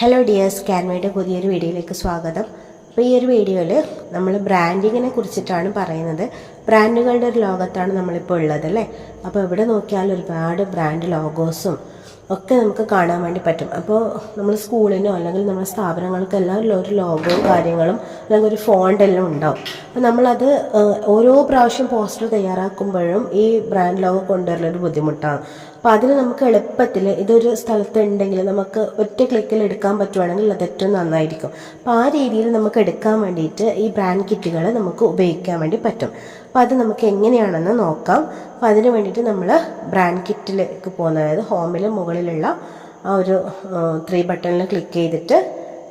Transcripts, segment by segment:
Hello dears ക്യാൻവയുടെ പുതിയൊരു വീഡിയോയിലേക്ക് സ്വാഗതം. അപ്പോൾ ഈ ഒരു വീഡിയോയിൽ നമ്മൾ ബ്രാൻഡിങ്ങിനെ കുറിച്ചിട്ടാണ് പറയുന്നത്. ബ്രാൻഡുകളുടെ ഒരു ലോകത്താണ് നമ്മളിപ്പോൾ ഉള്ളത് അല്ലേ? അപ്പോൾ ഇവിടെ നോക്കിയാൽ ഒരുപാട് ബ്രാൻഡ് ലോഗോസും ഒക്കെ നമുക്ക് കാണാൻ വേണ്ടി പറ്റും. അപ്പോൾ നമ്മൾ സ്കൂളിനോ അല്ലെങ്കിൽ നമ്മുടെ സ്ഥാപനങ്ങൾക്കെല്ലാം ഒരു ലോഗോ കാര്യങ്ങളും അല്ലെങ്കിൽ ഒരു ഫോണ്ട് എല്ലാം ഉണ്ടാവും. അപ്പോൾ നമ്മളത് ഓരോ പ്രാവശ്യം പോസ്റ്റർ തയ്യാറാക്കുമ്പോഴും ഈ ബ്രാൻഡ് ലോഗോ കൊണ്ടുവരലൊരു ബുദ്ധിമുട്ടാണ്. അപ്പോൾ അതിന് നമുക്ക് എളുപ്പത്തിൽ ഇതൊരു സ്ഥലത്ത് ഉണ്ടെങ്കിൽ നമുക്ക് ഒറ്റ ക്ലിക്കിൽ എടുക്കാൻ പറ്റുവാണെങ്കിൽ അത് ഏറ്റവും നന്നായിരിക്കും. അപ്പോൾ ആ രീതിയിൽ നമുക്ക് എടുക്കാൻ വേണ്ടിയിട്ട് ഈ ബ്രാൻഡ് കിറ്റുകൾ നമുക്ക് ഉപയോഗിക്കാൻ വേണ്ടി പറ്റും. അപ്പോൾ അത് നമുക്ക് എങ്ങനെയാണെന്ന് നോക്കാം. അപ്പോൾ അതിന് വേണ്ടിയിട്ട് നമ്മൾ ബ്രാൻഡ് കിറ്റിലേക്ക് പോകുന്ന അതായത് ഹോമിൽ മുകളിലുള്ള ആ ഒരു ത്രീ ബട്ടണിൽ ക്ലിക്ക് ചെയ്തിട്ട്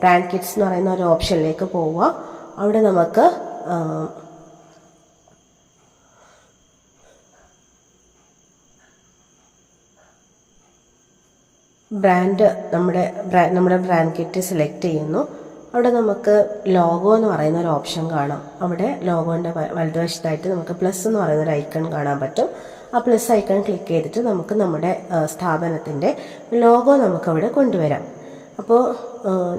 ബ്രാൻഡ് കിറ്റ്സ് എന്ന് പറയുന്ന ഒരു ഓപ്ഷനിലേക്ക് പോവുക. അവിടെ നമുക്ക് ബ്രാൻഡ് നമ്മുടെ നമ്മുടെ ബ്രാൻഡ് കിറ്റ് സെലക്ട് ചെയ്യുന്നു. അവിടെ നമുക്ക് ലോഗോ എന്ന് പറയുന്ന ഒരു ഓപ്ഷൻ കാണാം. അവിടെ ലോഗോന്റെ വലതുവശത്തായിട്ട് നമുക്ക് പ്ലസ് എന്ന് പറയുന്ന ഒരു ഐക്കൺ കാണാൻ പറ്റും. ആ പ്ലസ് ഐക്കൺ ക്ലിക്ക് ചെയ്തിട്ട് നമുക്ക് നമ്മുടെ സ്ഥാപനത്തിന്റെ ലോഗോ നമുക്കവിടെ കൊണ്ടുവരാം. അപ്പോൾ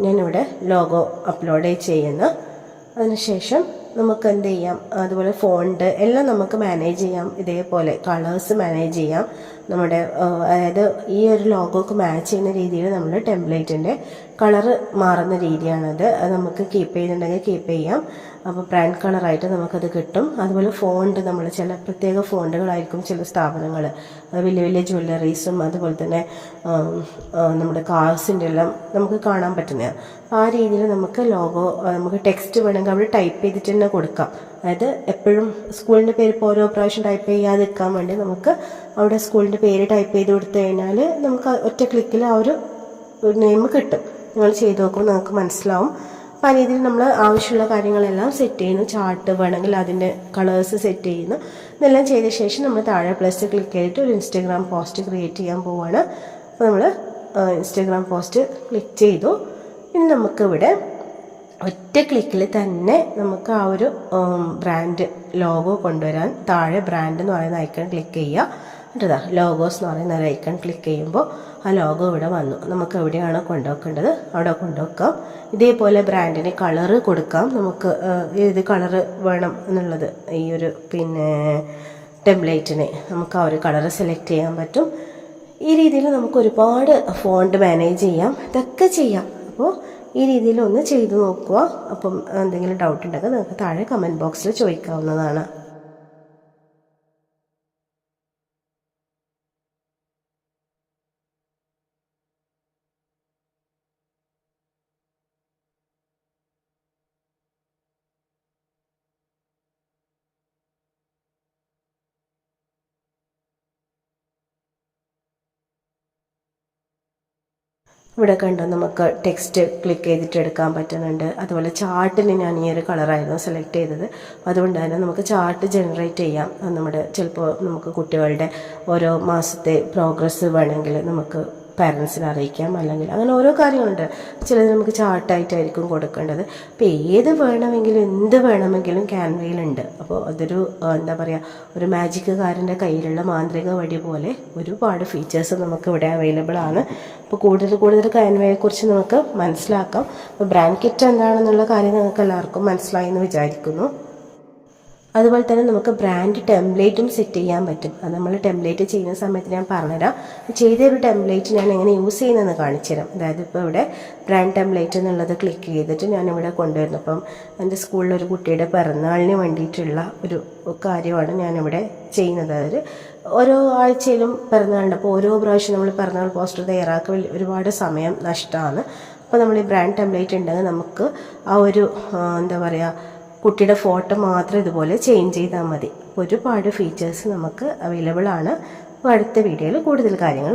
ഞാനിവിടെ ലോഗോ അപ്ലോഡ് ചെയ്യുന്നു. അതിനുശേഷം നമുക്ക് എന്ത് ചെയ്യാം അതുപോലെ ഫോണ്ട് എല്ലാം നമുക്ക് മാനേജ് ചെയ്യാം. ഇതേപോലെ കളേഴ്സ് മാനേജ് ചെയ്യാം. നമ്മുടെ അതായത് ഈ ഒരു ലോഗോക്ക് മാച്ച് ചെയ്യുന്ന രീതിയിൽ നമ്മൾ ടെംപ്ലേറ്റിന്റെ കളറ് മാറുന്ന രീതിയാണത്. അത് നമുക്ക് കീപ്പ് ചെയ്യുന്നുണ്ടെങ്കിൽ കീപ്പ് ചെയ്യാം. അപ്പോൾ ബ്രാൻഡ് കളറായിട്ട് നമുക്കത് കിട്ടും. അതുപോലെ ഫോണ്ട് നമ്മൾ ചില പ്രത്യേക ഫോണ്ടുകളായിരിക്കും ചില സ്ഥാപനങ്ങൾ വലിയ വലിയ ജ്വല്ലറീസും അതുപോലെ തന്നെ നമ്മുടെ കാർസിന്റെ എല്ലാം നമുക്ക് കാണാൻ അപ്പോൾ ആ രീതിയിൽ നമുക്ക് ലോഗോ നമുക്ക് ടെക്സ്റ്റ് വേണമെങ്കിൽ അവിടെ ടൈപ്പ് ചെയ്തിട്ട് തന്നെ കൊടുക്കാം. അതായത് എപ്പോഴും സ്കൂളിന്റെ പേര് ഇപ്പോൾ ഓരോ പ്രാവശ്യം ടൈപ്പ് ചെയ്യാതിരിക്കാൻ വേണ്ടി നമുക്ക് അവിടെ സ്കൂളിന്റെ പേര് ടൈപ്പ് ചെയ്ത് കൊടുത്തു കഴിഞ്ഞാൽ നമുക്ക് ഒറ്റ ക്ലിക്കിൽ ആ ഒരു നെയിം കിട്ടും. നിങ്ങൾ ചെയ്ത് നോക്കുമ്പോൾ നിങ്ങൾക്ക് മനസ്സിലാവും. അപ്പോൾ ആ രീതിയിൽ നമ്മൾ ആവശ്യമുള്ള കാര്യങ്ങളെല്ലാം സെറ്റ് ചെയ്യുന്നു. ചാർട്ട് വേണമെങ്കിൽ അതിന്റെ കളേഴ്സ് സെറ്റ് ചെയ്യുന്നു. ഇതെല്ലാം ചെയ്ത ശേഷം നമ്മൾ താഴെ പ്ലസ് ക്ലിക്ക് ചെയ്തിട്ട് ഒരു ഇൻസ്റ്റഗ്രാം പോസ്റ്റ് ക്രിയേറ്റ് ചെയ്യാൻ പോവുകയാണ് അപ്പോൾ നമ്മൾ ഇൻസ്റ്റഗ്രാം പോസ്റ്റ് ക്ലിക്ക് ചെയ്തു. ഇനി നമുക്കിവിടെ ഒറ്റ ക്ലിക്കിൽ തന്നെ നമുക്ക് ആ ഒരു ബ്രാൻഡ് ലോഗോ കൊണ്ടുവരാൻ താഴെ ബ്രാൻഡ് എന്ന് പറയുന്ന ഐക്കൺ ക്ലിക്ക് ചെയ്യുക എന്നിട്ടാ ലോഗോസ് എന്ന് പറയുന്ന ഒരു ഐക്കൺ ക്ലിക്ക് ചെയ്യുമ്പോൾ ആ ലോഗോ ഇവിടെ വന്നു. നമുക്ക് എവിടെയാണോ കൊണ്ടുവെക്കേണ്ടത് അവിടെ കൊണ്ടുവെക്കാം. ഇതേപോലെ ബ്രാൻഡിന് കളറ് കൊടുക്കാം. നമുക്ക് ഏത് കളറ് വേണം എന്നുള്ളത് ഈ ഒരു പിന്നെ ടെംപ്ലേറ്റിനെ നമുക്ക് ആ ഒരു കളറ് സെലക്ട് ചെയ്യാൻ പറ്റും. ഈ രീതിയിൽ നമുക്ക് ഒരുപാട് ഫോണ്ട് മാനേജ് ചെയ്യാം ഇതൊക്കെ ചെയ്യാം. അപ്പോൾ ഈ രീതിയിൽ ഒന്ന് ചെയ്തു നോക്കുക. അപ്പം എന്തെങ്കിലും ഡൗട്ട് ഉണ്ടെങ്കിൽ നിങ്ങൾക്ക് താഴെ കമന്റ് ബോക്സിൽ ചോദിക്കാവുന്നതാണ്. ഇവിടെ കണ്ടോ നമുക്ക് ടെക്സ്റ്റ് ക്ലിക്ക് ചെയ്തിട്ട് എടുക്കാൻ പറ്റുന്നുണ്ട്. അതുപോലെ ചാർട്ടിന് ഞാൻ ഈ ഒരു കളറായിരുന്നു സെലക്ട് ചെയ്തത്. അതുകൊണ്ട് തന്നെ നമുക്ക് ചാർട്ട് ജനറേറ്റ് ചെയ്യാം. നമ്മുടെ ചിലപ്പോൾ നമുക്ക് കുട്ടികളുടെ ഓരോ മാസത്തെ പ്രോഗ്രസ് വേണമെങ്കിൽ നമുക്ക് പാരൻസിനെ അറിയിക്കാം. അല്ലെങ്കിൽ അങ്ങനെ ഓരോ കാര്യങ്ങളുണ്ട്. ചിലത് നമുക്ക് ചാർട്ടായിട്ടായിരിക്കും കൊടുക്കേണ്ടത്. അപ്പോൾ ഏത് വേണമെങ്കിലും എന്ത് വേണമെങ്കിലും ക്യാൻവയിലുണ്ട് അപ്പോൾ അതൊരു എന്താ പറയുക ഒരു മാജിക്കുകാരന്റെ കയ്യിലുള്ള മാന്ത്രിക വടി പോലെ ഒരുപാട് ഫീച്ചേഴ്സ് നമുക്ക് ഇവിടെ അവൈലബിൾ ആണ്. അപ്പോൾ കൂടുതൽ കൂടുതൽ ക്യാൻവയെക്കുറിച്ച് നമുക്ക് മനസ്സിലാക്കാം. അപ്പോൾ ബ്രാൻഡ് കിറ്റ് എന്താണെന്നുള്ള കാര്യം നിങ്ങൾക്ക് എല്ലാവർക്കും മനസ്സിലായി എന്ന് വിചാരിക്കുന്നു. അതുപോലെ തന്നെ നമുക്ക് ബ്രാൻഡ് ടെംപ്ലേറ്റും സെറ്റ് ചെയ്യാൻ പറ്റും. അത് നമ്മൾ ടെംപ്ലേറ്റ് ചെയ്യുന്ന സമയത്ത് ഞാൻ പറഞ്ഞുതരാം. ചെയ്ത ഒരു ടെംപ്ലേറ്റ് ഞാൻ എങ്ങനെ യൂസ് ചെയ്യുന്നതെന്ന് കാണിച്ചു തരാം അതായത് ഇപ്പോൾ ഇവിടെ ബ്രാൻഡ് ടെംപ്ലേറ്റ് എന്നുള്ളത് ക്ലിക്ക് ചെയ്തിട്ട് ഞാനിവിടെ കൊണ്ടുവരുന്നു. അപ്പം എന്റെ സ്കൂളിൽ ഒരു കുട്ടിയുടെ പിറന്നാളിന് വേണ്ടിയിട്ടുള്ള ഒരു കാര്യമാണ് ഞാനിവിടെ ചെയ്യുന്നത്. അതായത് ഓരോ ആഴ്ചയിലും പിറന്നാളുണ്ട്. അപ്പോൾ ഓരോ പ്രാവശ്യം നമ്മൾ പിറന്നാൾ പോസ്റ്റർ തയ്യാറാക്കി ഒരുപാട് സമയം നഷ്ടമാണ് അപ്പോൾ നമ്മൾ ഈ ബ്രാൻഡ് ടെംപ്ലേറ്റ് ഉണ്ടെങ്കിൽ നമുക്ക് ആ ഒരു എന്താ പറയുക കുട്ടിയുടെ ഫോട്ടോ മാത്രം ഇതുപോലെ ചേഞ്ച് ചെയ്താൽ മതി. ഒരുപാട് ഫീച്ചേഴ്സ് നമുക്ക് അവൈലബിൾ ആണ്. അപ്പോൾ അടുത്ത വീഡിയോയിൽ കൂടുതൽ കാര്യങ്ങൾ